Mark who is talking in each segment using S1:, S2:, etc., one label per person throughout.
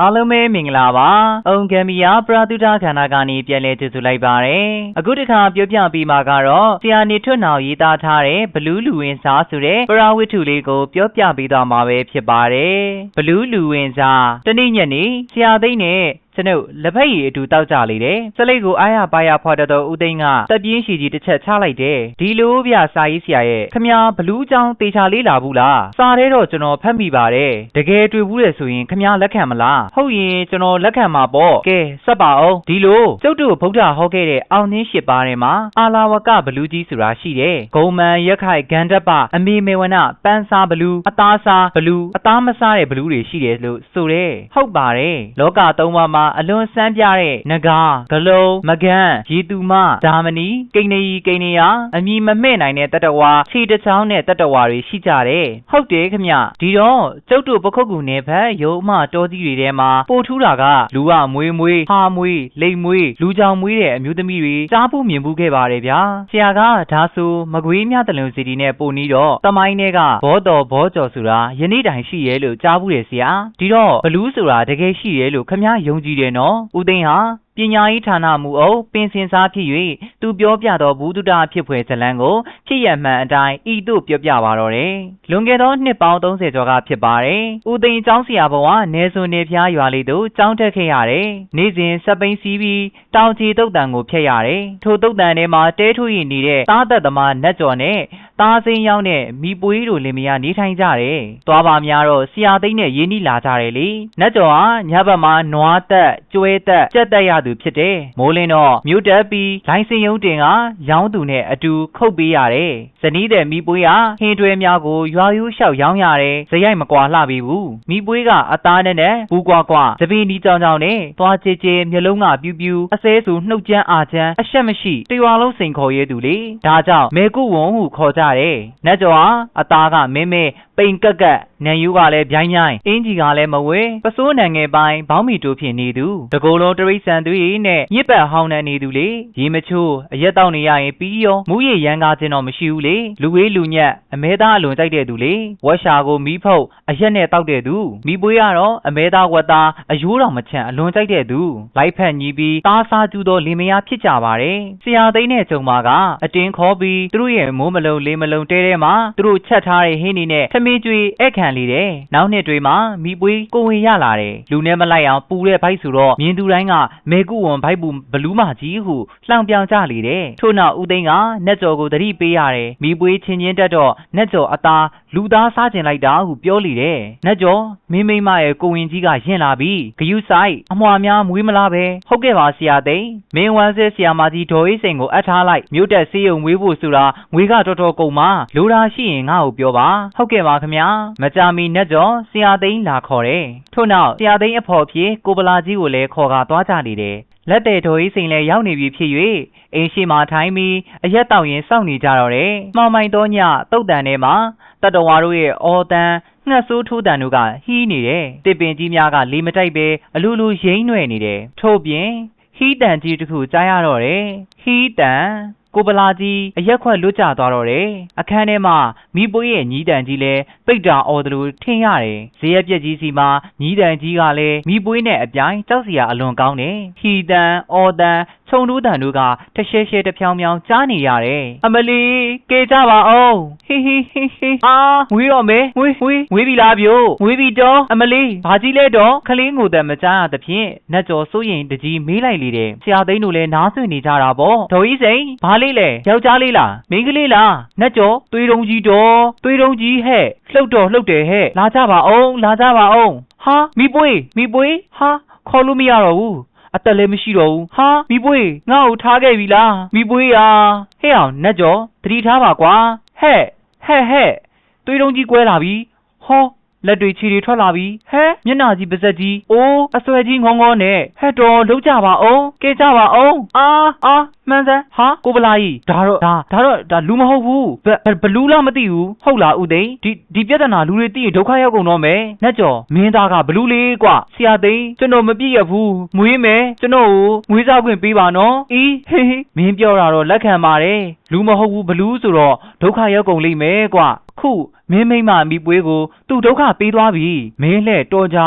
S1: အားလုံးပဲမင်္ဂလာပါ။အုံကံမီယာပရာတုဒခန္ဓာကနေပြန်လည်ကြိုဆိုလိုက်ပါရယ်။အခုတစ်ခါပြောပြပေးမှာကတော့ဆရာနေထွတ်နောင်ရေးသားထားတဲ့ဘလူးလူဝင်စားဆိုတဲ့ပရာဝိတ္ထုလေးကိုပြောပြပေးသွားမှာပဲဖြစ်ပါတယ်။ဘလူးလူဝင်စားတနေ့ညနေဆရာသိန်းနဲ့ကျွန်ုပ်လက်ဖက်ရည်အတူတောက်ကြလေတယ်။စလိတ်ကိုအားရပါရဖွာတတော်ဦးသိန်းကတက်ပြင်းရှိကြီးတစ်ချက်ချလိုက်တယ်။ဒီလိုဗျစာရေးဆရာရဲ့ခမညာဘလူးချောင်းတေချာလေးလာဘူးလား။စာထဲတော့ကျွန်တော်ဖတ်မိပါတယ်။တကယ်တွေ့ဘူးလေဆိုရင်ခမညာလက်ခံမလား။ဟုတ်ရင်ကျွန်တော်လက်ခံမှာပေါ့။ကဲဆက်ပါအောင်။ဒီလိုကျုပ်တို့ဗုဒ္ဓဟောခဲ့တဲ့အောင်နှင်းရှစ်ပါးထဲမှာအာလာဝကဘလူးကြီးဆိုတာရှိတယ်။ဂုံမန်ရက်ခိုက်ဂန္ဓပအမေမေဝနပန်းစားဘလူးအသားစားဘလူးအသားမစားတဲ့ဘလူးတွေရှိတယ်လို့ဆိုတယ်။ဟုတ်ပါတယ်။လောကသုံးပါးမှာအလွန်စမ်းပြတဲ့နဂါဂလုံးမကန်းရေသူမဒါမနီကိနေရီကိနေယာအမီမမှဲ့နိုင်တဲ့တတဝါခြေတစ်ချောင်းနဲ့တတဝါတွေရှိကြတယ်ဟုတ်တယ်ခမဒီတော့ကျုပ်တို့ပခုတ်ကူနယ်ဖက်ရုံအမတောကြီးတွေထဲမှာပို့ထူးတာကလူကမွေးမွေးဟာမွေးလိမ်မွေးလူကြောင်မွေးတဲ့အမျိုးသမီးတွေကြားဖို့မြင်ဘူးခဲ့ပါတယ်ဗျာဆရာကဒါဆိုမကွေးမြတလုံစီတီနဲ့ပို့နီးတော့တမိုင်းတွေကဘောတော်ဘောကျော်ဆိုတာယနေ့တိုင်ရှိရဲလို့ကြားဘူးတယ်ဆရာဒီတော့ဘလူးဆိုတာတကယ်ရှိရဲလို့ခမယုံကြည်တယ်နော်ဦးသိန်းဟာ ပညာရေးဌာနမူအုပ်ပင်စင်စားဖြစ်၍သူပြောပြသောဘူးတုဒဖြစ်ဖွယ်ဇလံကိုဖြစ်ရမှန်အတိုင်းဤသို့ပြောပြပါတော့တယ်။လွန်ခဲ့သောနှစ်ပေါင်း30ကျော်ကဖြစ်ပါတယ်။ဦးသိန်းကျောင်းဆရာဘဝနေစွန်နေဖျားရွာလေးသို့ကျောင်းတက်ခဲ့ရတယ်။နေ့စဉ်စပိန်စီးပြီးတောင်ချီတုတ်တန်ကိုဖျက်ရတယ်။ထိုတုတ်တန်ထဲမှာတဲထွေးနေတဲ့သားသက်သမားနတ်ကျော်နဲ့သားစိမ်းရောက်တဲ့မိပွေးတို့လင်မယားနေထိုင်ကြတယ်။သွားပါများတော့ဆရာသိန်းနဲ့ရင်းနှီးလာကြတယ်လေ။နတ်ကျော်ဟာညဘက်မှာနွားတက်ကျွဲတက်ကြက်တက်ရသူဖြစ်တယ်။မိုးလင်းတော့မြို့တက်ပြီးလိုင်းစင်ယုံတင်ကရောင်းသူနဲ့အတူခုတ်ပေးရတယ်။ဇနီးတဲ့မိပွေးကဟင်းတွဲများကိုရွာယူလျှောက်ရောင်းရတယ်။ဇရိုက်မကွာလှပြီဘူး။မိပွေးကအသားနဲ့နဲ့ဘူးကွာကွာတပီနီကြောင်ကြောင်နဲ့သွားချေချေမျိုးလုံးကပြူးပြူးအစဲစုနှုတ်ကြမ်းအာချမ်းအရှက်မရှိတရွာလုံးစိန်ခေါ်ရဲသူလေ။ဒါကြောင့်မေကုဝုံဟုခေါ်ကြတယ်။နတ်ကျော်ဟာအသားကမင်းမဲပိန်ကက်ကက်နန်ယူကလည်းဗျိုင်းဗျိုင်းအင်းကြီးကလည်းမဝဲပစိုးနံငယ်ပိုင်းဘောင်းမီတိုးဖြစ်နေသူတကိုယ်လုံးတရိษံသွေးနဲ့ညစ်ပတ်ဟောင်းနှံနေသူလေရေမချိုးအရက်တောက်နေရရင်ပြီးရောမူးရရန်ကားခြင်းတော့မရှိဘူးလေလူဝေးလူညက်အမဲသားအလွန်ကြိုက်တဲ့သူလေဝက်ရှာကိုမီးဖုတ်အရက်နဲ့တောက်တဲ့သူမိပွေးကတော့အမဲသားဝက်သားအယိုးတော်မချန့်အလွန်ကြိုက်တဲ့သူလိုက်ဖက်ညီးပြီးတားစားကျူးသောလင်မယားဖြစ်ကြပါတယ်ဆရာသိန်းနဲ့ဂျုံမာကအတင်းခေါ်ပြီးသူတို့ရဲ့မိုးမလုံးလေးမလုံးတဲတဲမှာသူတို့ချက်ထားတဲ့ဟင်းနေနဲ့ထမင်းကျွေးဧည့်ခံလေတယ်နောက်နှစ်တွေမှာမိပွေးကိုဝင်ရလာတယ်လူနဲ့မလိုက်အောင်ပူတဲ့ဘိုက်ဆိုတော့မြင်သူတိုင်းကမေကုဝန်ဘိုက်ပူဘလူးမကြီးဟုလှောင်ပြောင်ကြလေတယ်ထို့နောက်ဦးသိန်းကနက်ကျော်ကိုတတိပေးရတယ်မိပွေးချင်းချင်းတက်တော့နက်ကျော်အသားလူသားစားကျင်လိုက်တာဟုပြောလေတယ်နက်ကျော်မင်းမိမရဲ့ကိုဝင်ကြီးကယင်လာပြီးဂယုဆိုင်အမွာများမွေးမလားပဲဟုတ်ကဲ့ပါဆရာသိန်းမင်းဝမ်းဆဲဆရာမကြီးဒေါ်အေးစိန်ကိုအပ်ထားလိုက်မြို့တက်ဆေးရုံမွေးဖို့ဆိုတာငွေကတော်တော်ကုန်မှာလိုတာရှိရင်ငါ့ကိုပြောပါဟုတ်ကဲ့ပါခမမကြမီနက်ကျော်ဆရာသိန်းလာခေါ်တယ်ထို့နောက်ဆရာသိန်းအဖော်ဖြစ်ကိုပလာကြီးကိုလည်းခေါ်ကာသွားကြလေတယ်လက်တဲ့တော်ကြီးစိန်လည်းရောက်နေပြီဖြစ်၍အိမ်ရှိမှထိုင်ပြီးအရက်တောက်ရင်စောင့်နေကြတော့တယ်။မှောင်မိုင်တော့ညတုတ်တန်ထဲမှာတတဝါတို့ရဲ့အော်တန်ငှက်ဆိုးထိုးတန်တို့ကဟီးနေတယ်။တစ်ပင်ကြီးများကလေမတိုက်ပဲအလူလူရိမ့်နွယ်နေတယ်။ထို့ပြင်ဟီးတန်ကြီးတစ်ခုကြားရတော့တယ်။ဟီးတန် ကိုပလာကြီးအရက်ခွက်လွတ်ကျသွားတော့တယ်အခန်းထဲမှာမိပွေးရဲ့ညီးတန်ကြီးလည်းပိတ်တာအော်တယ်လို့ထင်ရတယ်ဇေယျပြက်ကြီးစီမှာညီးတန်ကြီးကလည်းမိပွေးနဲ့အပြိုင်ကြောက်စရာအလွန်ကောင်းတယ်ဟီတန်အော်တန် ခြုံတိုးတန်တို့ကတရှဲရှဲတဖြောင်ဖြောင်ကြားနေရတယ်အမလီကေကြပါအောင်ဟီဟီဟီဟီအာငွေတော့မဲငွေငွေငွေပြီလားပြို့ငွေပြီတော့အမလီဘာကြီးလဲတော့ခလေးငိုတဲ့မကြားရသဖြင့်နတ်ကျော်စိုးရင်တကြီးမေးလိုက်လေတယ်ဆရာသိန်းတို့လည်းနားဆွနေကြတာပေါ့ဒေါ်ကြီးစိန်ဘာလေးလဲယောက်ျားလေးလားမိန်းကလေးလားနတ်ကျော်သွေးတုံးကြီးတော့သွေးတုံးကြီးဟဲ့လှုပ်တော့လှုပ်တယ်ဟဲ့လာကြပါအောင်လာကြပါအောင်ဟာမိပွေးမိပွေးဟာခေါ်လို့မရတော့ဘူး အသက်လည်းမရှိတော့ဘူးဟာမိပွေးငါ့ကိုထားခဲ့ပြီလားမိပွေးရာဟဲ့အောင်နတ်ကျော်သတိထားပါကွာဟဲ့ဟဲ့ဟဲ့သွေးတုံးကြီးကွဲလာပြီဟော လက်တွေခြေတွေထွက်လာပြီဟဲမျက်နှာကြီးပါးစပ်ကြီးအိုးအဆွဲကြီးငေါငေါနဲ့ဟဲ့တော်လုံးကြပါအောင်ကဲကြပါအောင်အာအာမှန်စမ်းဟာကိုပလာကြီးဒါတော့ဒါဒါတော့ဒါလူမဟုတ်ဘူးဘဘလူးလားမသိဘူးဟုတ်လားဦးသိန်းဒီဒီပြဿနာလူတွေသိရင်ဒုက္ခရောက်ကုန်တော့မယ်နတ်ကျော်မင်းသားကဘလူးလေးကွဆရာသိန်းကျွန်တော်မပြည့်ရဘူးမွေးမယ်ကျွန်တော်ကိုငွေစားခွင့်ပေးပါနော်အီးဟေးဟေးမင်းပြောတာတော့လက်ခံပါတယ်လူမဟုတ်ဘူးဘလူးဆိုတော့ဒုက္ခရောက်ကုန်လိမ့်မယ်ကွခုမင်းမိမမိပွေးကိုသူ့ဒုက္ခပေးသွားပြီမင်းလှဲ့တော်ကြ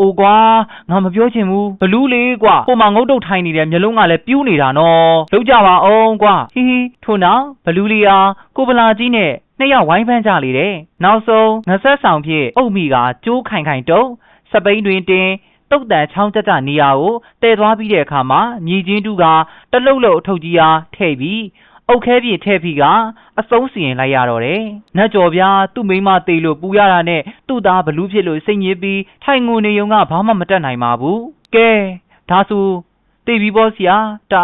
S1: အိုကွာငါမပြောချင်ဘူးဘလူးလေးကွာဟိုမှာငုတ်တုတ်ထိုင်နေတဲ့မျက်လုံးကလည်းပြူးနေတာနော်လောက်ကြပါအောင်ကွာဟီဟီထို့နောက်ဘလူးလေးအားကိုဗလာကြီးနဲ့နှစ်ယောက်ဝိုင်းပန်းကြလေတယ်နောက်ဆုံးငဆက်ဆောင်ဖြင့်အုပ်မိကကျိုးခိုင်ခိုင်တုံးစပိန်တွင်တင်တုတ်တန်ချောင်းကြကြနေရာကိုတည်သွားပြီးတဲ့အခါမှာမြေချင်းတူကတလုတ်လုတ်အထုပ်ကြီးအားထည့်ပြီး အုတ်ခဲပြည့်ထည့်ပြီးကအဆုံးစီရင်လိုက်ရတော့တယ်။နတ်ကျော်ပြားသူ့မိန်းမတေလို့ပူရတာနဲ့သူ့သားဘလူးဖြစ်လို့စိတ်ညစ်ပြီးထိုင်ငုံနေုံကဘာမှမတတ်နိုင်ပါဘူး။ကဲဒါဆိုတေပြီးပေါ့ဆရာတ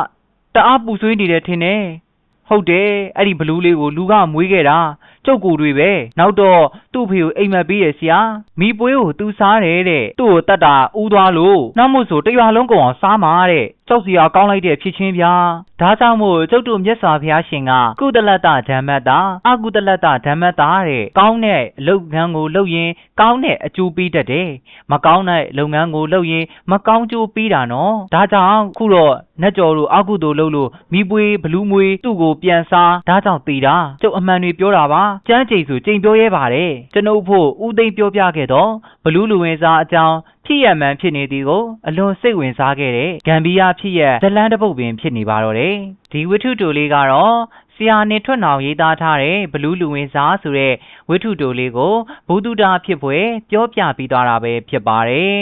S1: တအားပူဆွေးနေတယ်ထင်တယ်။ဟုတ်တယ်အဲ့ဒီဘလူးလေးကိုလူကမွေးခဲ့တာကျုပ်ကိုယ်တွေပဲနောက်တော့သူ့ဖေကိုအိမ်မက်ပေးရဆရာမိပွေးကိုသူစားတယ်တဲ့သူ့ကိုတတ်တာဥသွားလို့နောက်မို့ဆိုတရွာလုံးကုန်အောင်စားမှာတဲ့ကြောက်စရာကောင်းလိုက်တဲ့ဖြစ်ချင်းဗျာဒါကြောင့်မို့ကျုပ်တို့မြတ်စွာဘုရားရှင်ကကုသလတ္တဓမ္မတ္တာအကုသလတ္တဓမ္မတ္တာတဲ့ကောင်းတဲ့အလုပ်ငန်းကိုလုပ်ရင်ကောင်းတဲ့အကျိုးပေးတတ်တယ်မကောင်းတဲ့လုပ်ငန်းကိုလုပ်ရင်မကောင်းကျိုးပေးတာနော်ဒါကြောင့်ခုတော့နတ်ကျော်တို့အကုသိုလ်လုပ်လို့မိပွေးဘလူးမွေးသူ့ကိုပြန်စားဒါကြောင့်သေးတာကျုပ်အမှန်တွေပြောတာပါကျမ်းကျိန်ဆိုကျိန်ပြောရဲပါတယ်ကျွန်ုပ်ဖို့ဦးသိမ့်ပြောပြခဲ့တော့ဘလူးလူဝင်စားအကြောင်းဖြစ်ရမှန်ဖြစ်နေသည်ကိုအလွန်စိတ်ဝင်စားခဲ့တဲ့ဂမ်ဘီယာဖြစ်ရဇလန်းတစ်ပုတ်ပင်ဖြစ်နေပါတော့တယ်ဒီဝတ္ထုတိုလေးကတော့ဆရာနေထွက်နောင်ရေးသားထားတဲ့ဘလူးလူဝင်စားဆိုတဲ့ဝတ္ထုတိုလေးကိုဘုဒ္ဓတာဖြစ်ဖွယ်ပြောပြပြီးသွားတာပဲဖြစ်ပါတယ်